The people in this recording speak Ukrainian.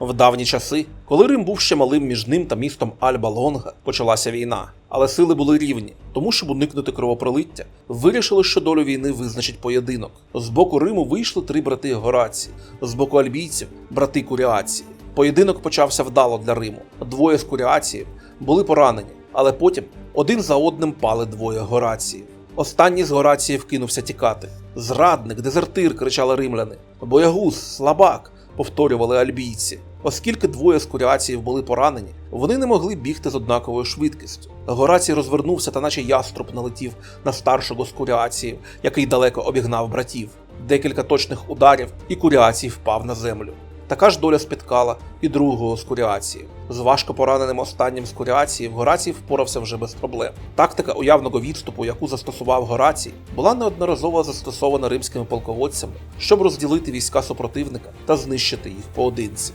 В давні часи, коли Рим був ще малим між ним та містом Альба Лонга, почалася війна. Але сили були рівні, тому щоб уникнути кровопролиття, вирішили, що долю війни визначить поєдинок. З боку Риму вийшли три брати Горації, з боку альбійців брати Куріації. Поєдинок почався вдало для Риму. Двоє з Куріаціїв були поранені, але потім один за одним пали двоє Гораціїв. Останній з Гораціїв кинувся тікати. Зрадник, дезертир, кричали римляни. Боягуз, слабак, повторювали альбійці. Оскільки двоє з куріаціїв були поранені, вони не могли бігти з однаковою швидкістю. Горацій розвернувся та наче яструб налетів на старшого з куріаціїв, який далеко обігнав братів. Декілька точних ударів, і куріацій впав на землю. Така ж доля спіткала і другого з куріації. З важко пораненим останнім з куріації Горацій впорався вже без проблем. Тактика уявного відступу, яку застосував Горацій, була неодноразово застосована римськими полководцями, щоб розділити війська супротивника та знищити їх поодинці.